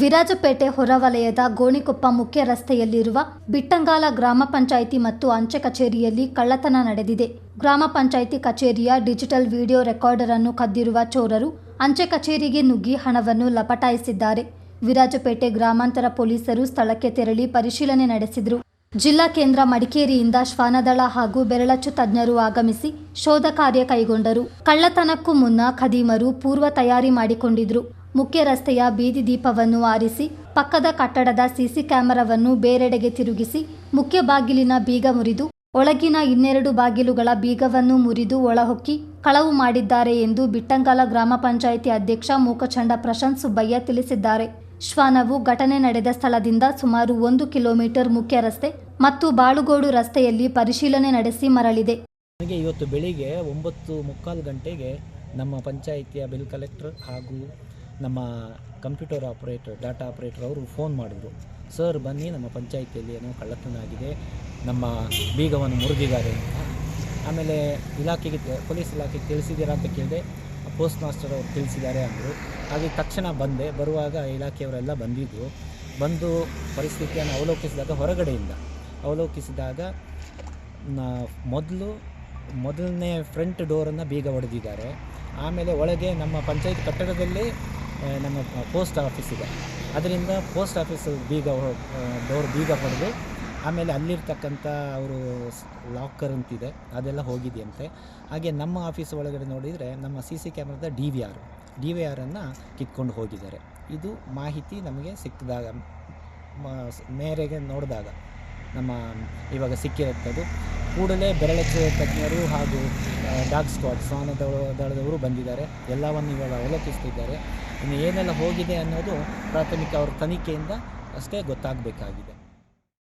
ವಿರಾಜಪೇಟೆ ಹೊರವಲಯದ ಗೋಣಿಕೊಪ್ಪ ಮುಖ್ಯ ರಸ್ತೆಯಲ್ಲಿರುವ ಬಿಟ್ಟಂಗಾಲ ಗ್ರಾಮ ಪಂಚಾಯಿತಿ ಮತ್ತು ಅಂಚೆ ಕಚೇರಿಯಲ್ಲಿ ಕಳ್ಳತನ ನಡೆದಿದೆ. ಗ್ರಾಮ ಪಂಚಾಯಿತಿ ಕಚೇರಿಯ ಡಿಜಿಟಲ್ ವಿಡಿಯೋ ರೆಕಾರ್ಡರ್ ಅನ್ನು ಕದ್ದಿರುವ ಚೋರರು ಅಂಚೆ ಕಚೇರಿಗೆ ನುಗ್ಗಿ ಹಣವನ್ನು ಲಪಟಾಯಿಸಿದ್ದಾರೆ. ವಿರಾಜಪೇಟೆ ಗ್ರಾಮಾಂತರ ಪೊಲೀಸರು ಸ್ಥಳಕ್ಕೆ ತೆರಳಿ ಪರಿಶೀಲನೆ ನಡೆಸಿದರು. ಜಿಲ್ಲಾ ಕೇಂದ್ರ ಮಡಿಕೇರಿಯಿಂದ ಶ್ವಾನದಳ ಹಾಗೂ ಬೆರಳಚ್ಚು ತಜ್ಞರು ಆಗಮಿಸಿ ಶೋಧ ಕಾರ್ಯ ಕೈಗೊಂಡರು. ಕಳ್ಳತನಕ್ಕೂ ಮುನ್ನ ಖದೀಮರು ಪೂರ್ವ ತಯಾರಿ ಮಾಡಿಕೊಂಡಿದ್ರು. ಮುಖ್ಯ ರಸ್ತೆಯ ಬೀದಿ ದೀಪವನ್ನು ಆರಿಸಿ, ಪಕ್ಕದ ಕಟ್ಟಡದ ಸಿಸಿ ಕ್ಯಾಮೆರಾವನ್ನು ಬೇರೆಡೆಗೆ ತಿರುಗಿಸಿ, ಮುಖ್ಯ ಬಾಗಿಲಿನ ಬೀಗ ಮುರಿದು, ಒಳಗಿನ ಇನ್ನೆರಡು ಬಾಗಿಲುಗಳ ಬೀಗವನ್ನು ಮುರಿದು ಒಳಹೊಕ್ಕಿ ಕಳವು ಮಾಡಿದ್ದಾರೆ ಎಂದು ಬಿಟ್ಟಂಗಾಲ ಗ್ರಾಮ ಪಂಚಾಯಿತಿ ಅಧ್ಯಕ್ಷ ಮೂಕಚಂಡ ಪ್ರಶಾಂತ್ ಸುಬ್ಬಯ್ಯ ತಿಳಿಸಿದ್ದಾರೆ. ಶ್ವಾನವು ಘಟನೆ ನಡೆದ ಸ್ಥಳದಿಂದ ಸುಮಾರು ಒಂದು ಕಿಲೋಮೀಟರ್ ಮುಖ್ಯ ರಸ್ತೆ ಮತ್ತು ಬಾಳುಗೋಡು ರಸ್ತೆಯಲ್ಲಿ ಪರಿಶೀಲನೆ ನಡೆಸಿ ಮರಳಿದೆ. ನನಗೆ ಇವತ್ತು ಬೆಳಿಗ್ಗೆ ಒಂಬತ್ತು ಮುಕ್ಕಾಲು ಗಂಟೆಗೆ ನಮ್ಮ ಪಂಚಾಯಿತಿಯ ಬಿಲ್ ಕಲೆಕ್ಟರ್ ಹಾಗೂ ನಮ್ಮ ಕಂಪ್ಯೂಟರ್ ಆಪರೇಟರ್, ಡಾಟಾ ಆಪರೇಟರ್ ಅವರು ಫೋನ್ ಮಾಡಿದ್ರು. ಸರ್, ಬನ್ನಿ, ನಮ್ಮ ಪಂಚಾಯಿತಿಯಲ್ಲಿ ಏನೋ ಕಳ್ಳತನ ಆಗಿದೆ, ನಮ್ಮ ಬೀಗವನ್ನು ಮುರಿದಿದ್ದಾರೆ ಅಂತ. ಆಮೇಲೆ ಇಲಾಖೆಗೆ ಪೊಲೀಸ್ ಇಲಾಖೆಗೆ ತಿಳಿಸಿದ್ದೀರಾ ಅಂತ ಕೇಳಿದೆ. ಪೋಸ್ಟ್ ಮಾಸ್ಟರ್ ಅವರು ತಿಳಿಸಿದ್ದಾರೆ ಅಂದರು. ಹಾಗೆ ತಕ್ಷಣ ಬಂದೆ. ಬರುವಾಗ ಇಲಾಖೆಯವರೆಲ್ಲ ಬಂದಿದ್ದರು ಬಂದು ಪರಿಸ್ಥಿತಿಯನ್ನು ಅವಲೋಕಿಸಿದಾಗ ಹೊರಗಡೆಯಿಂದ, ಅವಲೋಕಿಸಿದಾಗ ಮೊದಲು, ಮೊದಲನೇ ಫ್ರಂಟ್ ಡೋರನ್ನು ಬೀಗ ಹೊಡೆದಿದ್ದಾರೆ. ಆಮೇಲೆ ಒಳಗೆ ನಮ್ಮ ಪಂಚಾಯತ್ ಕಟ್ಟಡದಲ್ಲೇ ನಮ್ಮ ಪೋಸ್ಟ್ ಆಫೀಸ್ ಇದೆ. ಅದರಿಂದ ಪೋಸ್ಟ್ ಆಫೀಸ್ ಬೀಗ ಡೋರ್ ಬೀಗ ಹೊಡೆದು ಆಮೇಲೆ ಅಲ್ಲಿರ್ತಕ್ಕಂಥ ಅವರು ಲಾಕರ್ ಅಂತಿದೆ, ಅದೆಲ್ಲ ಹೋಗಿದೆಯಂತೆ. ಹಾಗೆ ನಮ್ಮ ಆಫೀಸ್ ಒಳಗಡೆ ನೋಡಿದರೆ ನಮ್ಮ C C ಕ್ಯಾಮ್ರಾದ D V R. D V ಆರನ್ನು ಕಿತ್ಕೊಂಡು ಹೋಗಿದ್ದಾರೆ. ಇದು ಮಾಹಿತಿ ನಮಗೆ ಸಿಕ್ಕಿದಾಗ ಮೇರೆಗೆ ನೋಡಿದಾಗ ನಮ್ಮ ಇವಾಗ ಸಿಕ್ಕಿರುತ್ತದು. ಕೂಡಲೇ ಬೆರಳಚ್ಚು ತಜ್ಞರು ಹಾಗೂ ಡಾಗ್ ಸ್ಕ್ವಾಡ್, ಸ್ವಾನ ದಳ, ದಳದವರು ಬಂದಿದ್ದಾರೆ. ಎಲ್ಲವನ್ನು ಇವಾಗ ಅವಲೋಕಿಸ್ತಿದ್ದಾರೆ. ಇನ್ನು ಏನೆಲ್ಲ ಹೋಗಿದೆ ಅನ್ನೋದು ಪ್ರಾಥಮಿಕ ಅವ್ರ ತನಿಖೆಯಿಂದ ಅಷ್ಟೇ ಗೊತ್ತಾಗಬೇಕಾಗಿದೆ.